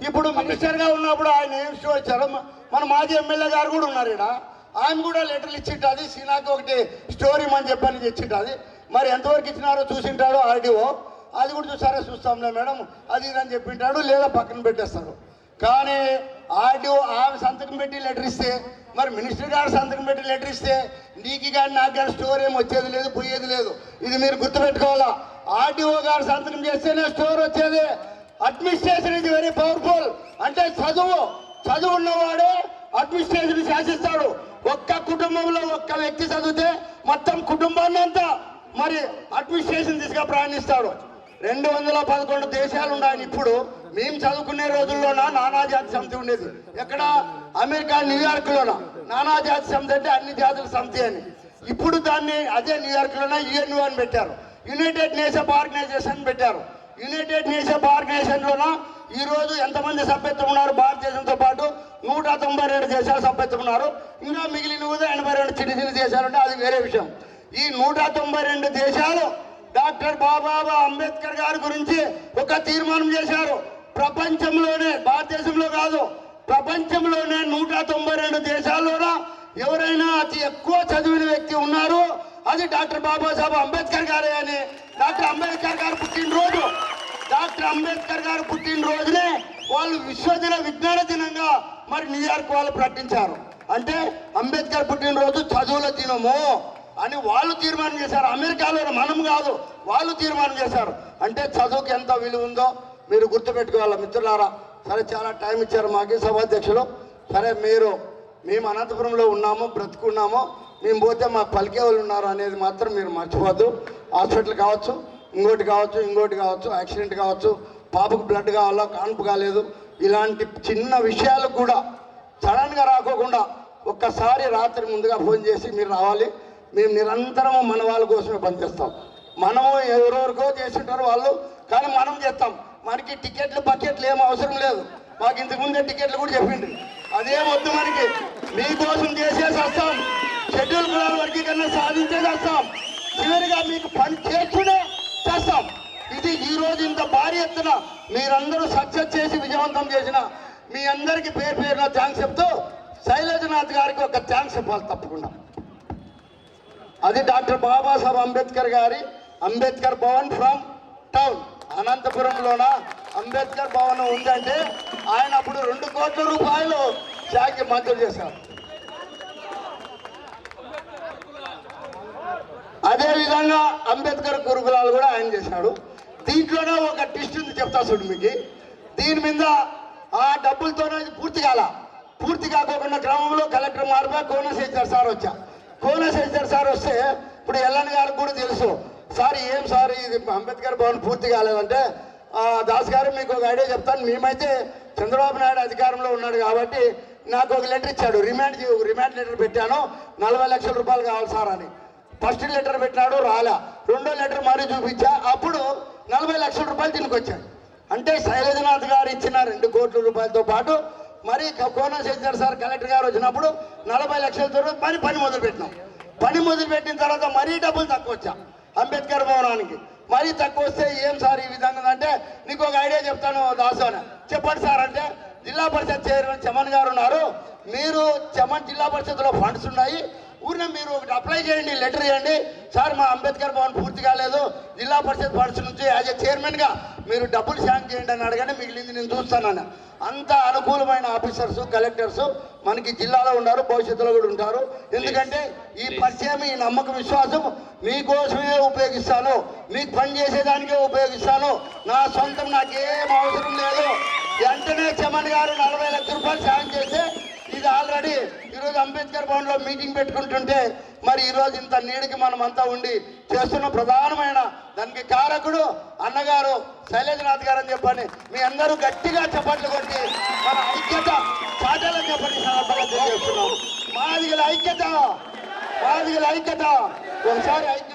ఇప్పుడు మినిస్టర్గా ఉన్నప్పుడు ఆయన ఏం షో మన మాజీ ఎమ్మెల్యే గారు కూడా ఉన్నారు ఇక్కడ ఆయన కూడా లెటర్లు ఇచ్చింటది సీనాకి ఒకటి స్టోరీ అని చెప్పని ఇచ్చింటది మరి ఎంతవరకు ఇచ్చినారో చూసింటాడో ఆర్డీఓ. అది కూడా చూసారా చూస్తాంలే మేడం అది అని చెప్పింటాడు లేదా పక్కన పెట్టేస్తాడు కానీ ఆర్డీఓ ఆమె సంతకం పెట్టి లెటర్ ఇస్తే మరి మినిస్టర్ గారు సంతకం పెట్టి లెటర్ ఇస్తే నీకు కానీ నాకు కానీ స్టోర్ ఏం వచ్చేది లేదు పోయేది లేదు. ఇది మీరు గుర్తుపెట్టుకోవాలా? ఆర్డీఓ గారు సంతకం చేస్తేనే స్టోర్ వచ్చేది. అడ్మినిస్ట్రేషన్ ఇది వెరీ పవర్ఫుల్ అంటే చదువు చదువు ఉన్నవాడే అడ్మినిస్ట్రేషన్ శాసిస్తాడు. ఒక్క కుటుంబంలో ఒక్క వ్యక్తి చదివితే మొత్తం కుటుంబాన్ని అంతా మరి అడ్మినిస్ట్రేషన్ దిశగా ప్రయాణిస్తాడు. రెండు వందల పదకొండు దేశాలు ఉన్నాయి ఇప్పుడు. మేము చదువుకునే రోజుల్లోన నానాజాతి సమితి ఉండేది. ఎక్కడ? అమెరికా న్యూయార్క్ లోన నానాజాతి సమితి అంటే అన్ని జాతుల సమితి అని. ఇప్పుడు దాన్ని అదే న్యూయార్క్ లోన యుఎన్యు అని పెట్టారు. యునైటెడ్ నేషన్ ఆర్గనైజేషన్ పెట్టారు. యునైటెడ్ నేషన్ ఆర్గనైజేషన్ ఈరోజు ఎంతమంది సభ్యత్వం ఉన్నారు? భారతదేశంతో పాటు నూట తొంభై రెండు దేశాలు సభ్యత్వం ఉన్నారు. ఇంకా మిగిలిన కూడా ఎనభై రెండు చిన్న చిన్న దేశాలు ఉంటే అది వేరే విషయం. ఈ నూట తొంభై రెండు దేశాలు డాక్టర్ బాబాబా అంబేద్కర్ గారి గురించి ఒక తీర్మానం చేశారు. ప్రపంచంలోనే భారతదేశంలో కాదు ప్రపంచంలోనే నూట తొంభై రెండు దేశాల్లోనా ఎవరైనా అతి ఎక్కువ చదివిన వ్యక్తి ఉన్నారు? అది డాక్టర్ బాబాసాహెబ్ అంబేద్కర్ గారే అని. డాక్టర్ అంబేద్కర్ గారు పుట్టినరోజు అంబేద్కర్ గారు పుట్టినరోజునే వాళ్ళు విశ్వజన విజ్ఞాన దినంగా మరి న్యూయార్క్ వాళ్ళు ప్రకటించారు. అంటే అంబేద్కర్ పుట్టినరోజు చదువుల దినము అని వాళ్ళు తీర్మానం చేశారు. అమెరికాలో మనం కాదు వాళ్ళు తీర్మానం చేశారు. అంటే చదువుకి ఎంత విలువ ఉందో మీరు గుర్తుపెట్టుకోవాలి మిత్రులారా? సరే చాలా టైం ఇచ్చారు మాకు సభాధ్యక్షులు. సరే మీరు మేము అనంతపురంలో ఉన్నాము బ్రతుకున్నాము. మేము పోతే మా పలికే వాళ్ళు ఉన్నారు అనేది మాత్రం మీరు మర్చిపోద్దు హాస్పిటల్ కావచ్చు ఇంకోటి కావచ్చు ఇంకోటి కావచ్చు యాక్సిడెంట్ కావచ్చు పాపకు బ్లడ్ కావాలా కాన్పు కాలేదు ఇలాంటి చిన్న విషయాలు కూడా సడన్గా రాకోకుండా ఒక్కసారి రాత్రి ముందుగా ఫోన్ చేసి మీరు రావాలి. మేము నిరంతరం మన వాళ్ళ కోసమే పనిచేస్తాం. మనము ఎవరెవరికో చేస్తుంటారు వాళ్ళు కానీ మనం చేస్తాం. మనకి టికెట్లు బకెట్లు ఏం అవసరం లేదు. మాకు ఇంతకుముందే టికెట్లు కూడా చెప్పిండు. అదేం వద్దు మనకి. మీకోసం చేసేసి వస్తాం షెడ్యూల్ కులాల వర్గీకరణ సాధించేసి వస్తాం చివరిగా మీకు పని చేస్తూనే చేస్తాం ఇది ఈ రోజు ఇంత భారీ ఎత్తున మీరందరూ సక్సెస్ చేసి విజయవంతం చేసిన మీ అందరికీ పేరు పేరున థ్యాంక్స్ చెప్తూ శైలజనాథ్ గారికి ఒక థ్యాంక్స్ చెప్పాలి తప్పకుండా. అది డాక్టర్ బాబాసాహెబ్ అంబేద్కర్ గారి అంబేద్కర్ భవన్ ఫ్రమ్ టౌన్ అనంతపురంలోన? అంబేద్కర్ భవన్ ఉందంటే ఆయన అప్పుడు రెండు కోట్ల రూపాయలు శాఖకి మంజూరు చేశారు. అదే విధంగా అంబేద్కర్ కూడా దీంట్లోనే ఒక ట్విస్ట్ ఉంది చెప్తా చూడు మీకు. దీని మీద ఆ డబ్బులతోనే పూర్తి కాల. పూర్తి కాకోకుండా క్రమంలో కలెక్టర్ మారిపోయి కోనశేఖర్ సార్ వచ్చా. కోనశేఖర్ సార్ వస్తే ఇప్పుడు ఎల్ఎన్ గారికి కూడా తెలుసు. సార్ ఏం సార్? ఇది అంబేద్కర్ భవన్ పూర్తి కాలేదంటే ఆ, దాస్ గారు మీకు ఒక ఐడియా చెప్తాను. మేమైతే చంద్రబాబు నాయుడు అధికారంలో ఉన్నాడు కాబట్టి నాకు ఒక లెటర్ ఇచ్చాడు. రిమాండ్ రిమాండ్ లెటర్ పెట్టాను. నలభై లక్షల రూపాయలు కావాలి సార్ అని. ఫస్ట్ లెటర్ పెట్టినాడు రాలా. రెండో లెటర్ మరీ చూపించా. అప్పుడు నలభై లక్షల రూపాయలు తినుకొచ్చాడు. అంటే శైలజనాథ్ గారు ఇచ్చిన రెండు కోట్ల రూపాయలతో పాటు మరి కోన శశిధర్ సార్ కలెక్టర్ గారు వచ్చినప్పుడు నలభై లక్షలతో పని పని మొదలు పెట్టినాం పని మొదలు పెట్టిన తర్వాత మరీ డబ్బులు తక్కువ వచ్చా అంబేద్కర్ భవనానికి. మరీ తక్కువ వస్తే ఏం సార్ ఈ విధంగా అంటే నీకు ఒక ఐడియా చెప్తాను దాసు అని చెప్పండి సార్ అంటే జిల్లా పరిషత్ చైర్మన్ చమన్ గారు ఉన్నారు. మీరు చమన్ జిల్లా పరిషత్లో ఫండ్స్ ఉన్నాయి. ఊరినే మీరు ఒకటి అప్లై చేయండి లెటర్ ఇవ్వండి. సార్ మా అంబేద్కర్ భవన్ పూర్తి కాలేదు. జిల్లా పరిషత్ ఫండ్స్ నుంచి యాజ్ ఎ చైర్మన్గా మీరు డబ్బులు శాంక్ చేయండి అని అడగండి మిగిలింది నేను చూస్తానని అంత అనుకూలమైన ఆఫీసర్స్ కలెక్టర్స్ మనకి జిల్లాలో ఉన్నారు భవిష్యత్తులో కూడా ఉంటారు. ఎందుకంటే ఈ పరిచయం ఈ నమ్మకం విశ్వాసం మీకోసమే ఉపయోగిస్తాను. మీకు పని చేసేదానికే ఉపయోగిస్తాను. నా సొంతం నాకేం అవసరం లేదు. వెంటనే చమన్ గారు నలభై లక్షల రూపాయలు సాయం చేస్తే ఇది ఆల్రెడీ ఈరోజు అంబేద్కర్ భవన్లో మీటింగ్ పెట్టుకుంటుంటే మరి ఈరోజు ఇంత నీడికి మనం అంతా ఉండి చేస్తున్న ప్రధానమైన దానికి కారకుడు అన్నగారు శైలేంద్రనాథ్ గారు అని చెప్పండి. మీ అందరూ గట్టిగా చప్పట్లు కొట్టి మన ఐక్యత చాటాలని చెప్పండి సందర్భంగా తెలియజేస్తున్నాం. మాదిగల ఐక్యత మాదిగల ఐక్యత. ఒకసారి ఐక్యత